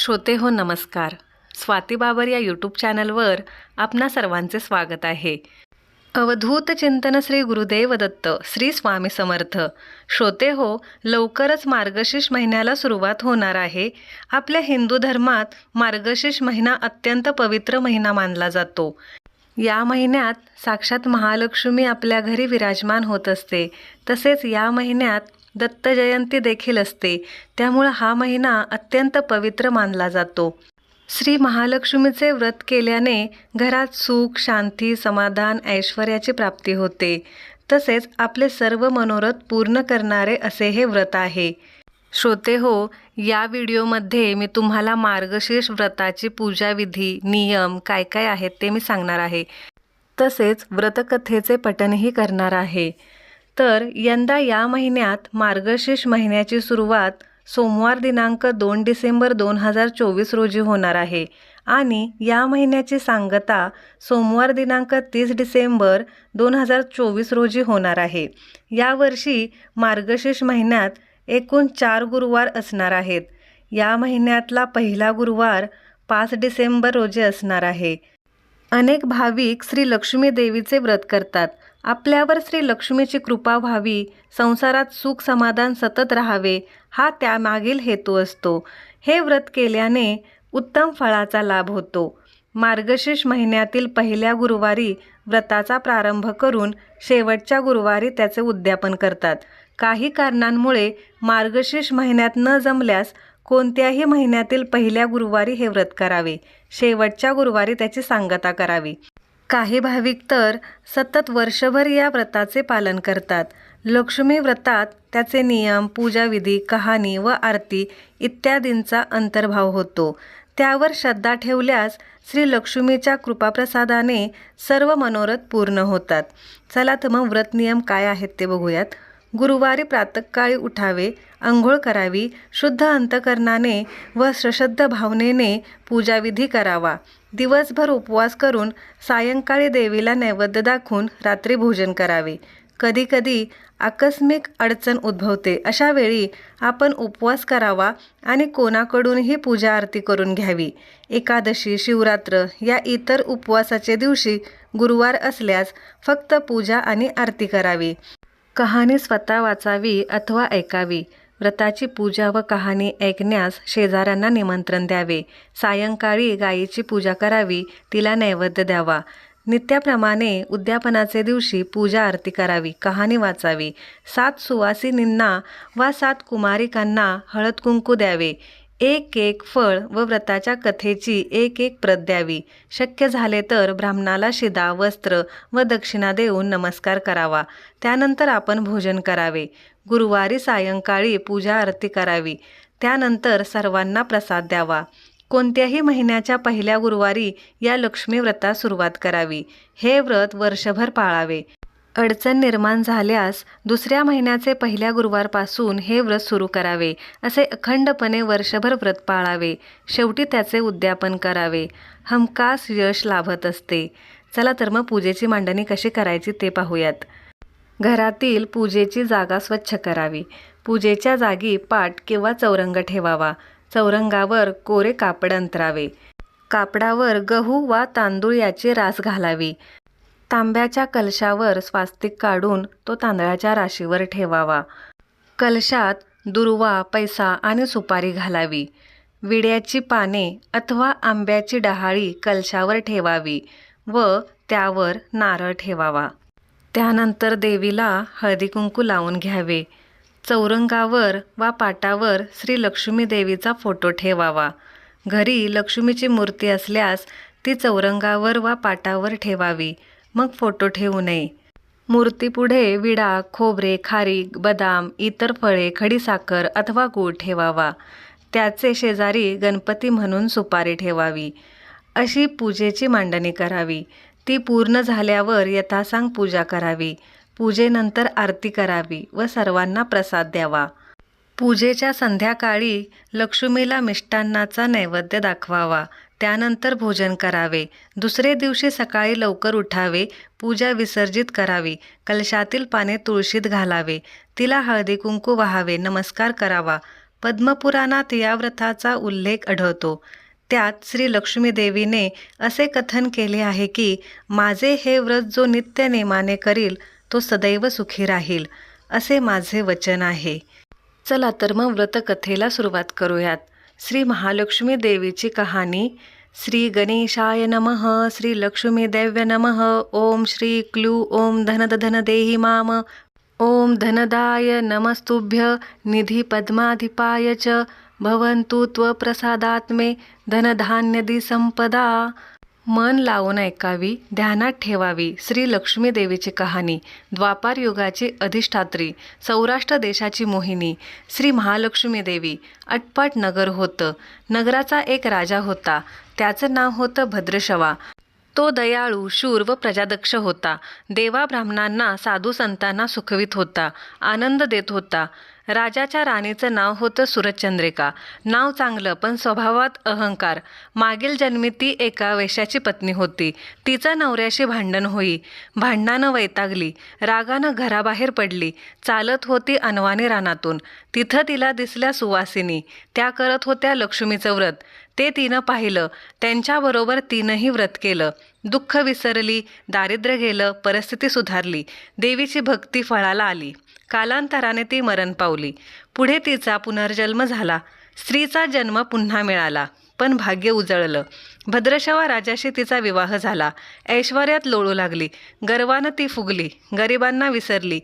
श्रोते हो नमस्कार. स्वाती बाबर या यूट्यूब चॅनलवर आपणा सर्वांचे स्वागत आहे. अवधूत चिंतन श्री गुरुदेव दत्त श्री स्वामी समर्थ. श्रोते हो लवकरच मार्गशीर्ष महिन्याला सुरुवात होणार आहे. आपल्या हिंदू धर्मात मार्गशीर्ष महिना अत्यंत पवित्र महिना मानला जातो. या महिन्यात साक्षात महालक्ष्मी आपल्या घरी विराजमान होत असते. तसेच या महिन्यात दत्त जयंती देखील असते. त्यामुळं हा महिना अत्यंत पवित्र मानला जातो. श्री महालक्ष्मीचे व्रत केल्याने घरात सुख शांती समाधान ऐश्वर्याची प्राप्ती होते. तसेच आपले सर्व मनोरथ पूर्ण करणारे असे हे व्रत आहे. श्रोते हो या व्हिडिओमध्ये मी तुम्हाला मार्गशीर्ष व्रताची पूजाविधी नियम काय काय आहेत ते मी सांगणार आहे. तसेच व्रतकथेचे पठणही करणार आहे. तर यंदा या महिन्यात मार्गशीर्ष महिन्याची सुरुवात सोमवार दिनांक दोन डिसेंबर दोन हजार चोवीस रोजी होणार आहे. आणि या महिन्याची सांगता सोमवार दिनांक तीस डिसेंबर दोन हजार चोवीस रोजी होणार आहे. यावर्षी मार्गशीर्ष महिन्यात एकूण चार गुरुवार असणार आहेत. या महिन्यातला पहिला गुरुवार पाच डिसेंबर रोजी असणार आहे. अनेक भाविक श्री लक्ष्मी देवीचे व्रत करतात. आपल्यावर श्री लक्ष्मीची कृपा व्हावी संसारात सुख समाधान सतत राहावे हा त्यामागील हेतू असतो. हे व्रत केल्याने उत्तम फळाचा लाभ होतो. मार्गशीर्ष महिन्यातील पहिल्या गुरुवारी व्रताचा प्रारंभ करून शेवटच्या गुरुवारी त्याचे उद्यापन करतात. काही कारणांमुळे मार्गशीर्ष महिन्यात न जमल्यास कोणत्याही महिन्यातील पहिल्या गुरुवारी हे व्रत करावे. शेवटच्या गुरुवारी त्याची सांगता करावी. काही भाविक तर सतत वर्षभर या व्रताचे पालन करतात. लक्ष्मी व्रतात त्याचे नियम पूजाविधी कहाणी व आरती इत्यादींचा अंतर्भाव होतो. त्यावर श्रद्धा ठेवल्यास श्री लक्ष्मीच्या कृपाप्रसादाने सर्व मनोरथ पूर्ण होतात. चला तर मग व्रत नियम काय आहेत ते बघूयात. गुरुवारी प्रातकाळी उठावे आंघोळ करावी शुद्ध अंतकरणाने व सश्रद्ध भावनेने पूजाविधी करावा. दिवसभर उपवास करून सायंकाळी देवीला नैवेद्य दाखवून रात्री भोजन करावे. कधीकधी आकस्मिक अडचण उद्भवते. अशा वेळी आपण उपवास करावा आणि कोणाकडूनही पूजा आरती करून घ्यावी. एकादशी शिवरात्र या इतर उपवासाचे दिवशी गुरुवार असल्यास फक्त पूजा आणि आरती करावी. कहाणी स्वतः वाचावी अथवा ऐकावी. व्रताची पूजा व कहाणी ऐकण्यास शेजाऱ्यांना निमंत्रण द्यावे. सायंकाळी गायीची पूजा करावी तिला नैवेद्य द्यावा. नित्याप्रमाणे उद्यापनाचे दिवशी पूजा आरती करावी कहाणी वाचावी. सात सुवासिनींना वा सात कुमारिकांना हळद कुंकू द्यावे. एक एक फळ व व्रताच्या कथेची एक एक प्रत द्यावी. शक्य झाले तर ब्राह्मणाला शिदा वस्त्र व दक्षिणा देऊन नमस्कार करावा. त्यानंतर आपण भोजन करावे. गुरुवारी सायंकाळी पूजा आरती करावी. त्यानंतर सर्वांना प्रसाद द्यावा. कोणत्याही महिन्याच्या पहिल्या गुरुवारी या लक्ष्मी व्रतात सुरुवात करावी. हे व्रत वर्षभर पाळावे. अडचण निर्माण झाल्यास दुसऱ्या महिन्याचे पहिल्या गुरुवारपासून हे व्रत सुरू करावे असे अखंडपणे वर्षभर व्रत पाळावे. शेवटी त्याचे उद्यापन करावे. हमखास यश लाभत असते. चला तर मग पूजेची मांडणी कशी करायची ते पाहूयात. घरातील पूजेची जागा स्वच्छ करावी. पूजेच्या जागी पाट किंवा चौरंग ठेवावा. चौरंगावर कोरे कापड अंतरावे. कापडावर गहू वा तांदूळ याची रास घालावी. तांब्याच्या कलशावर स्वास्तिक काढून तो तांदळाच्या राशीवर ठेवावा. कलशात दुर्वा पैसा आणि सुपारी घालावी. विड्याची पाने अथवा आंब्याची डहाळी कलशावर ठेवावी व त्यावर नारळ ठेवावा. त्यानंतर देवीला हळदी कुंकू लावून घ्यावे. चौरंगावर वा पाटावर श्री लक्ष्मी देवीचा फोटो ठेवावा. घरी लक्ष्मीची मूर्ती असल्यास ती चौरंगावर वा पाटावर ठेवावी. मग फोटो ठेवू नये. मूर्तीपुढे विडा खोबरे खारीक बदाम इतर फळे खडीसाखर अथवा गूळ ठेवावा. त्याचे शेजारी गणपती म्हणून सुपारी ठेवावी. अशी पूजेची मांडणी करावी. ती पूर्ण झाल्यावर यथासांग पूजा करावी. पूजेनंतर आरती करावी व सर्वांना प्रसाद द्यावा. पूजेच्या संध्याकाळी लक्ष्मीला मिष्टान्नाचा नैवेद्य दाखवावा. त्यानंतर भोजन करावे. दुसरे दिवशी सकाळी लवकर उठावे. पूजा विसर्जित करावी. कलशातील पाने तुळशीत घालावे. तिला हळदी कुंकू वाहावे. नमस्कार करावा. पद्मपुराणात या व्रताचा उल्लेख आढळतो. त्यात श्री लक्ष्मीदेवीने असे कथन केले आहे की माझे हे व्रत जो नित्य नेमाने करील तो सदैव सुखी राहील असे माझे वचन आहे. चला तर मग व्रतकथेला सुरुवात करूयात. श्री महालक्ष्मी देवीची कहाणी. श्री गणेशाय नमः श्री लक्ष्मी दैव्य नमः ओम श्री क्लू ओम धनद धन देही माम ओम धनदाय नमस्तुभ्य निधी पद्माधिपाय च भवन्तु त्वप्रसादात्मे धनधान्यदि संपदा मन लावून ऐकावी ध्यानात ठेवावी. श्री लक्ष्मी देवीची कहाणी द्वापार युगाची अधिष्ठात्री सौराष्ट्र देशाची मोहिनी श्री महालक्ष्मी देवी अटपाट नगर होतं. नगराचा एक राजा होता. त्याचं नाव होतं भद्रशवा. तो दयाळू शूर व प्रजादक्ष होता. देवा ब्राह्मणांना साधू संतांना सुखवित होता आनंद देत होता. राजाच्या राणीचं नाव होतं सूरजचंद्रिका. नाव चांगलं पण स्वभावात अहंकार. मागील जन्मी ती एका वेश्याची पत्नी होती. तिचं नवऱ्याशी भांडण होई. भांडणानं वैतागली. रागानं घराबाहेर पडली. चालत होती अनवानी रानातून. तिथं तिला दिसल्या सुवासिनी. त्या करत होत्या लक्ष्मीचं व्रत. ते तिनं पाहिलं. त्यांच्याबरोबर तिनंही व्रत केलं. दुःख विसरली दारिद्र्य गेलं परिस्थिती सुधारली. देवीची भक्ती फळाला आली. कालांतराने ती मरण पावली. पुढे तिचा पुनर्जन्म झाला. स्त्रीचा जन्म पुन्हा मिळाला पण भाग्य उजळलं. भद्रशवा राजाशी तिचा विवाह झाला. ऐश्वर्यात लोळू लागली. गर्वानं ती फुगली. गरिबांना विसरली.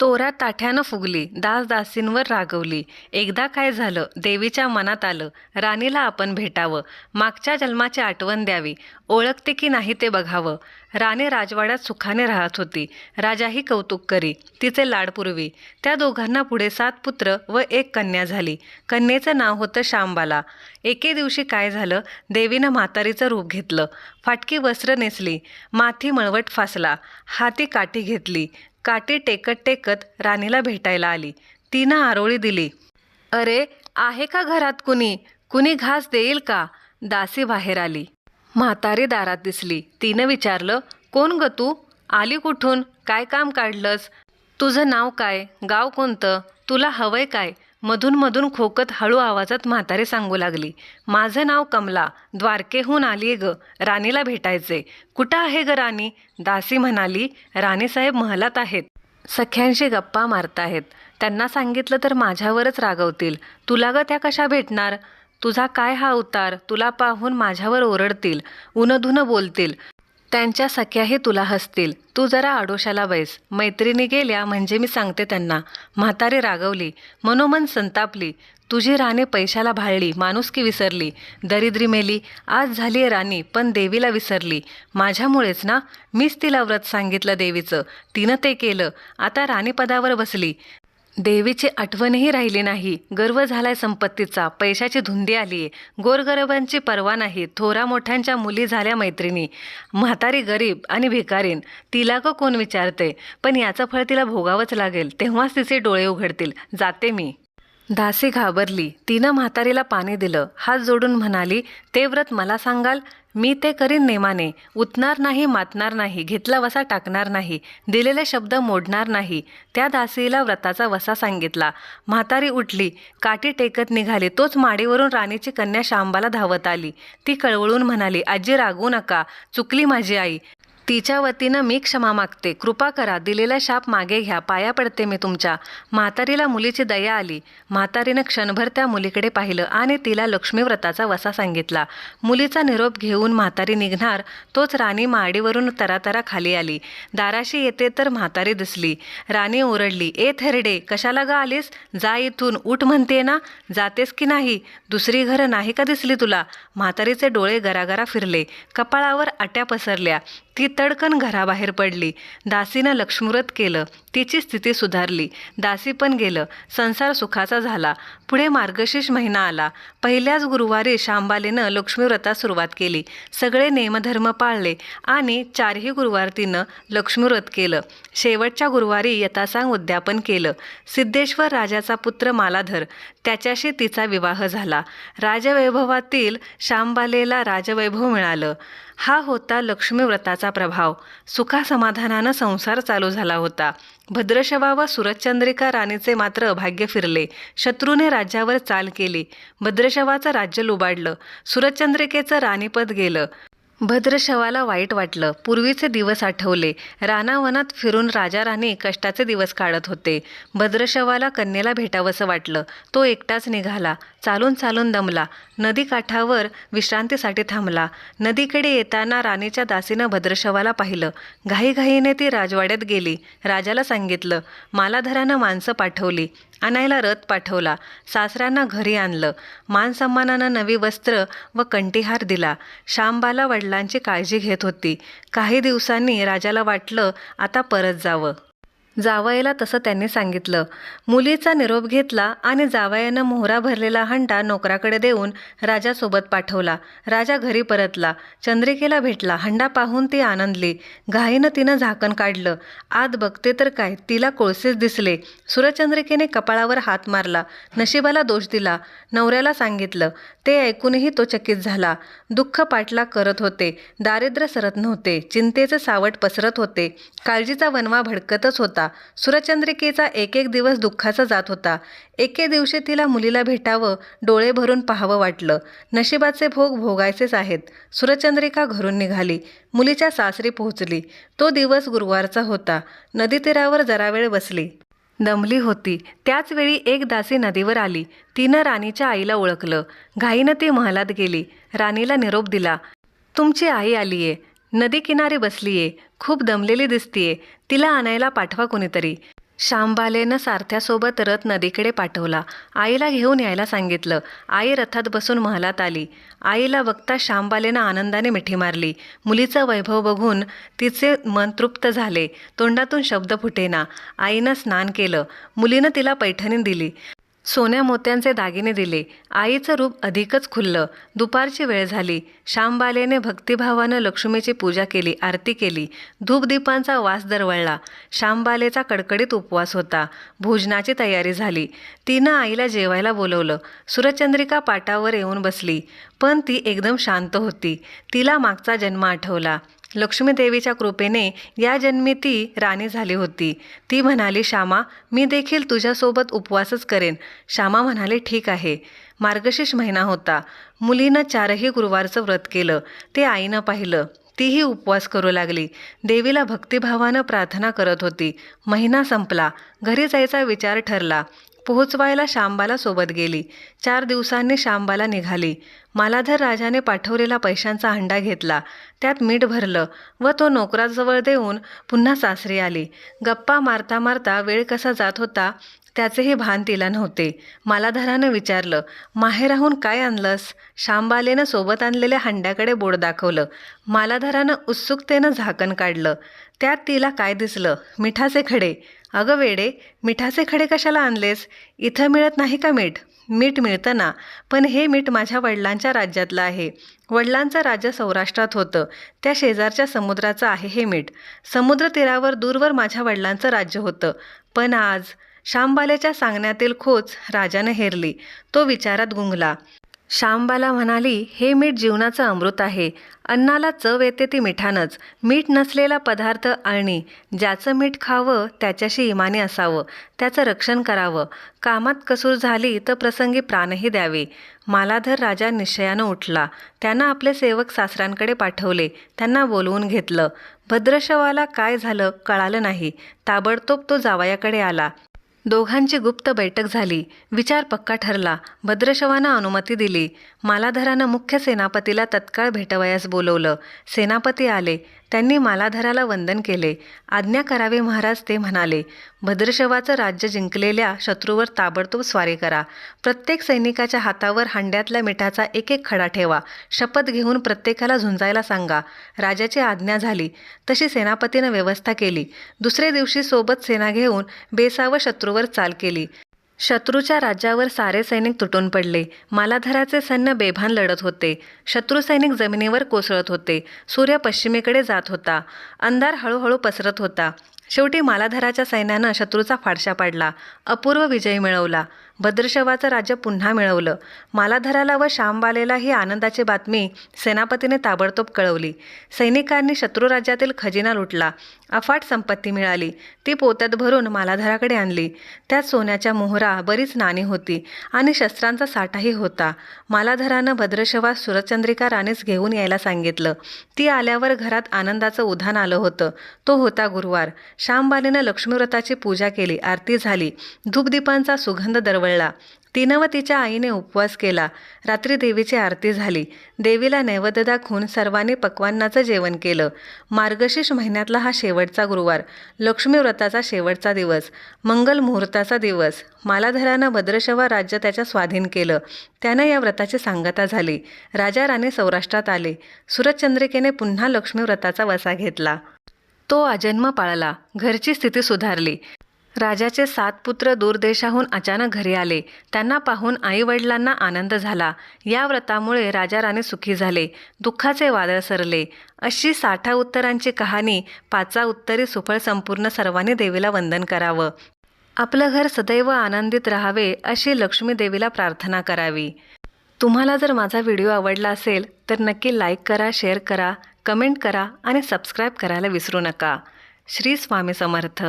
तोरा ताठ्यानं फुगली दास दासींवर रागवली. एकदा काय झालं देवीच्या मनात आलं राणीला आपण भेटावं मागच्या जन्माची आठवण द्यावी ओळखते की नाही ते बघावं. राणी राजवाड्यात सुखाने राहत होती. राजाही कौतुक करी तिचे लाडपूर्वी त्या दोघांना पुढे सात पुत्र व एक कन्या झाली. कन्येचं नाव होतं शांबाला एके दिवशी काय झालं देवीनं म्हातारीचं रूप घेतलं. फाटकी वस्त्र नेसली. माथी मळवट फासला. हाती काठी घेतली. काठी टेकत टेकत राणीला भेटायला आली. तिनं आरोळी दिली. अरे आहे का घरात कुणी? कुणी घास देईल का? दासी बाहेर आली. म्हातारी दारात दिसली. तिनं विचारलं कोण ग तू? आली कुठून? काय काम काढलंस? तुझं नाव काय? गाव कोणतं? तुला हवंय काय? मधून मधून खोकत हळू आवाजात म्हातारे सांगू लागली माझं नाव कमला द्वारकेहून आलीये ग राणीला भेटायचे कुठं आहे ग राणी? दासी म्हणाली राणीसाहेब महलात आहेत. सख्यांशी गप्पा मारताहेत. त्यांना सांगितलं तर माझ्यावरच रागवतील. तुला ग त्या कशा भेटणार? तुझा काय हा उतार? तुला पाहून माझ्यावर ओरडतील. उनधुनं बोलतील. त्यांच्या सख्याही तुला हसतील. तू जरा आडोशाला बैस. मैत्रिणी गेल्या म्हणजे मी सांगते त्यांना. म्हातारी रागवली. मनोमन संतापली. तुझी राणी पैशाला भाळली. माणुसकी विसरली. दरिद्री मेली. आज झाली आहे राणी पण देवीला विसरली. माझ्यामुळेच ना मीच तिला व्रत सांगितलं देवीचं. तिनं ते केलं. आता राणीपदावर बसली. देवीची आठवणही राहिली नाही. गर्व झालाय संपत्तीचा. पैशाची धुंदी आली. आहे गोरगरिबांची पर्वा नाही. थोरा मोठ्यांच्या मुली झाल्या मैत्रिणी. म्हातारी गरीब आणि भिकारीन. तिला का कोण विचारते? पण याचं फळ तिला भोगावंच लागेल. तेव्हाच तिचे डोळे उघडतील. जाते मी. दासी घाबरली. तिनं म्हातारीला पाणी दिलं. हात जोडून म्हणाली ते व्रत मला सांगाल? मी ते करीन नेमाने. उतणार नाही मातणार नाही घेतला वसा टाकणार नाही दिलेले शब्द मोडणार नाही. त्या दासीला व्रताचा वसा सांगितला. म्हातारी उठली काठी टेकत निघाली तोच माडीवरून राणीची कन्या शांबाला धावत आली. ती कळवळून म्हणाली आजी रागू नका. चुकली माझी आई. तिच्या वतीनं मी क्षमा मागते. कृपा करा दिलेला शाप मागे घ्या पाया पडते मी तुमच्या. म्हातारीला मुलीची दया आली. म्हातारीनं क्षणभर त्या मुलीकडे पाहिलं आणि तिला लक्ष्मी व्रताचा वसा सांगितला. मुलीचा निरोप घेऊन म्हातारी निघणार तोच राणी माडीवरून तरातरा खाली आली. दाराशी येते तर म्हातारी दिसली. राणी ओरडली ए थेरडे कशाला गा आलीस? जा इथून उठ म्हणते ना. जातेस की नाही? दुसरी घरं नाही का दिसली तुला? म्हातारीचे डोळे गरागरा फिरले. कपाळावर आट्या पसरल्या. ती तडकन घराबाहेर पडली. दासीनं लक्ष्मुरत केलं. तिची स्थिती सुधारली. दासी पण गेलं. संसार सुखाचा झाला. पुढे मार्गशीर्ष महिना आला. पहिल्याच गुरुवारी शांबालीनं लक्ष्मीव्रता सुरुवात केली. सगळे नेमधर्म पाळले आणि चारही गुरुवार तिनं लक्ष्मीव्रत केलं. शेवटच्या गुरुवारी यथासांग उद्यापन केलं. सिद्धेश्वर राजाचा पुत्र मालाधर त्याच्याशी तिचा विवाह झाला. राजवैभवातील शांबालेला राजवैभव मिळालं. हा होता लक्ष्मी व्रताचा प्रभाव. सुखासमाधानानं संसार चालू झाला होता. भद्रशवा व सुरतचंद्रिका राणीचे मात्र भाग्य फिरले. शत्रूने राज्यावर चाल केली. भद्रशवाचं राज्य लुबाडलं. सुरतचंद्रिकेचं राणीपद गेलं. भद्रशवाला वाईट वाटलं. पूर्वीचे दिवस आठवले. रानावनात फिरून राजा राणी कष्टाचे दिवस काढत होते. भद्रशवाला कन्येला भेटावंसं वाटलं. तो एकटाच निघाला. चालून चालून दमला. नदीकाठावर विश्रांतीसाठी थांबला. नदीकडे येताना राणीच्या दासीनं भद्रशवाला पाहिलं. घाईघाईने ती राजवाड्यात गेली. राजाला सांगितलं मालाधरानं माणसं पाठवली. आणायला रथ पाठवला. सासऱ्यांना घरी आणलं. मानसन्मानानं नवी वस्त्र व कंटीहार दिला. शांबाला वडिलांची काळजी घेत होती. काही दिवसांनी राजाला वाटलं आता परत जावं. जावयाला तसं त्यांनी सांगितलं. मुलीचा निरोप घेतला आणि जावयानं मोहरा भरलेला हंडा नोकराकडे देऊन राजासोबत पाठवला. राजा घरी परतला. चंद्रिकेला भेटला. हंडा पाहून ती आनंदली. घाईनं तिनं झाकण काढलं. आत बघते तर काय? तिला कोळसेच दिसले. सुरचंद्रिकेने कपाळावर हात मारला. नशिबाला दोष दिला. नवऱ्याला सांगितलं. ते ऐकूनही तो चकित झाला. दुःख पाठलाग करत होते. दारिद्र्य सरत नव्हते. चिंतेचं सावट पसरत होते. काळजीचा वनवा भडकतच होता. सुरचंद्रिकेचा एक एक दिवस दुःखाचा जात होता. एके दिवशी तिला मुलीला भेटावं डोळे भरून पाहावं वाटलं. नशिबाचे भोग भोगायचेच आहेत. सुरचंद्रिका घरून निघाली. मुलीच्या सासरी पोहोचली. तो दिवस गुरुवारचा होता. नदीतीरावर जरा वेळ बसली. दमली होती. त्याचवेळी एक दासी नदीवर आली. तिनं राणीच्या आईला ओळखलं. घाईनं ती महालात गेली. राणीला निरोप दिला. तुमची आई आलीये. नदीकिनारी बसलीये खूप दमलेली दिसतीये तिला आणायला पाठवा कोणीतरी. शांबालेनं सारथ्यासोबत रथ नदीकडे पाठवला. आईला घेऊन यायला सांगितलं. आई रथात बसून महालात आली. आईला बघता शांबालेनं आनंदाने मिठी मारली. मुलीचं वैभव बघून तिचे मन तृप्त झाले. तोंडातून शब्द फुटेना. आईनं स्नान केलं. मुलीनं तिला पैठणी दिली. सोन्या मोत्यांचे दागिने दिले. आईचं रूप अधिकच खुललं. दुपारची वेळ झाली. श्यामबालेने भक्तिभावानं लक्ष्मीची पूजा केली आरती केली. धूपदीपांचा वास दरवळला. श्यामबालेचा कडकडीत उपवास होता. भोजनाची तयारी झाली. तिनं आईला जेवायला बोलवलं. सुरचंद्रिका पाटावर येऊन बसली. पण ती एकदम शांत होती. तिला मागचा जन्म आठवला. लक्ष्मीदेवीच्या कृपेने या जन्मी ती राणी झाली होती. ती म्हणाली श्यामा मी देखील तुझ्यासोबत उपवासच करेन. श्यामा म्हणाले ठीक आहे. मार्गशीर्ष महिना होता. मुलीनं चारही गुरुवारचं व्रत केलं. ते आईनं पाहिलं. तीही उपवास करू लागली. देवीला भक्तिभावानं प्रार्थना करत होती. महिना संपला. घरी जायचा विचार ठरला. पोहोचवायला शांबाला सोबत गेली. चार दिवसांनी शांबाला निघाली. मालाधर राजाने पाठवलेला पैशांचा हंडा घेतला. त्यात मीठ भरलं व तो नोकराजवळ देऊन पुन्हा सासरी आली. गप्पा मारता मारता वेळ कसा जात होता त्याचेही भान तिला नव्हते. मालाधरानं विचारलं माहेराहून काय आणलंस? शांबालेनं सोबत आणलेल्या हंड्याकडे बोट दाखवलं. मालाधरानं उत्सुकतेनं झाकण काढलं. त्यात तिला काय दिसलं? मिठाचे खडे. अगं वेडे मिठाचे खडे कशाला आणलेस? इथं मिळत नाही का मीठ? मीठ मिळतं ना. पण हे मीठ माझ्या वडिलांच्या राज्यातलं आहे. वडिलांचं राज्य सौराष्ट्रात होतं. त्या शेजारच्या समुद्राचं आहे हे मीठ. समुद्र तीरावर दूरवर माझ्या वडिलांचं राज्य होतं. पण आज शांबालेच्या सांगण्यातील खोच राजानं हेरली. तो विचारात गुंगला. श्यामबाला म्हणाली हे मीठ जीवनाचं अमृत आहे. अन्नाला चव येते ती मिठानंच. मीठ नसलेला पदार्थ आणि ज्याचं मीठ खावं त्याच्याशी इमानी असावं. त्याचं रक्षण करावं. कामात कसूर झाली तर प्रसंगी प्राणही द्यावे. मालाधर राजा निश्चयानं उठला. त्यानं आपले सेवक सासऱ्यांकडे पाठवले. त्यांना बोलवून घेतलं. भद्रशवाला काय झालं कळालं नाही. ताबडतोब तो जावयाकडे आला. दोघांची गुप्त बैठक झाली. विचार पक्का ठरला. भद्रशवानं अनुमती दिली. मालाधरानं मुख्य सेनापतीला तत्काळ भेटवयास बोलवलं. सेनापती आले. त्यांनी मालाधराला वंदन केले. आज्ञा करावे महाराज ते म्हणाले. भद्रशवाचं राज्य जिंकलेल्या शत्रूवर ताबडतोब स्वारी करा. प्रत्येक सैनिकाच्या हातावर हांड्यातल्या मिठाचा एक एक खडा ठेवा. शपथ घेऊन प्रत्येकाला झुंजायला सांगा. राजाची आज्ञा झाली. तशी सेनापतीनं व्यवस्था केली. दुसऱ्या दिवशी सोबत सेना घेऊन बेसावं शत्रूवर चाल केली. शत्रूच्या राज्यावर सारे सैनिक तुटून पडले. मालाधराचे सैन्य बेभान लढत होते. शत्रू सैनिक जमिनीवर कोसळत होते. सूर्य पश्चिमेकडे जात होता. अंधार हळूहळू पसरत होता. शेवटी मालाधराच्या सैन्यानं शत्रूचा फाडशा पाडला. अपूर्व विजय मिळवला. भद्रशवाचं राज्य पुन्हा मिळवलं. मालाधराला व श्यामबालेला ही आनंदाची बातमी सेनापतीने ताबडतोब कळवली. सैनिकांनी शत्रू राज्यातील खजिना लुटला. अफाट संपत्ती मिळाली. ती पोत्यात भरून मालाधराकडे आणली. त्यात सोन्याच्या मोहरा बरीच नाणी होती आणि शस्त्रांचा साठाही होता. मालाधरानं भद्रशवास सुरचंद्रिका राणीस घेऊन यायला सांगितलं. ती आल्यावर घरात आनंदाचं उधाण आलं होतं. तो होता गुरुवार. श्यामबालीनं लक्ष्मीव्रताची पूजा केली. आरती झाली. धूपदीपांचा सुगंध दरवळला. तिनं व तिच्या आईने उपवास केला. रात्री देवीची आरती झाली. देवीला नैवेद्य दाखवून सर्वांनी पक्वान्नाचं जेवण केलं. मार्गशीर्ष महिन्यातला हा शेवटचा गुरुवार. लक्ष्मी व्रताचा शेवटचा दिवस. मंगल मुहूर्ताचा दिवस. मालाधरानं भद्रशवा राज्य त्याच्या स्वाधीन केलं. त्यानं या व्रताची सांगता झाली. राजा राणी सौराष्ट्रात आले. सुरतचंद्रिकेने पुन्हा लक्ष्मी व्रताचा वसा घेतला. तो अजन्म पाळला. घरची स्थिती सुधारली. राजाचे सात पुत्र दूरदेशाहून अचानक घरी आले. त्यांना पाहून आईवडिलांना आनंद झाला. या व्रतामुळे राजा राणी सुखी झाले. दुःखाचे वादळ सरले. अशी साठा उत्तरांची कहाणी पाचा उत्तरी सुफळ संपूर्ण सर्वांनी देवीला वंदन करावं. आपलं घर सदैव आनंदित राहावे अशी लक्ष्मी देवीला प्रार्थना करावी. तुम्हाला जर माझा व्हिडिओ आवडला असेल तर नक्की लाईक करा शेअर करा कमेंट करा आणि सबस्क्राईब करायला विसरू नका. श्री स्वामी समर्थ.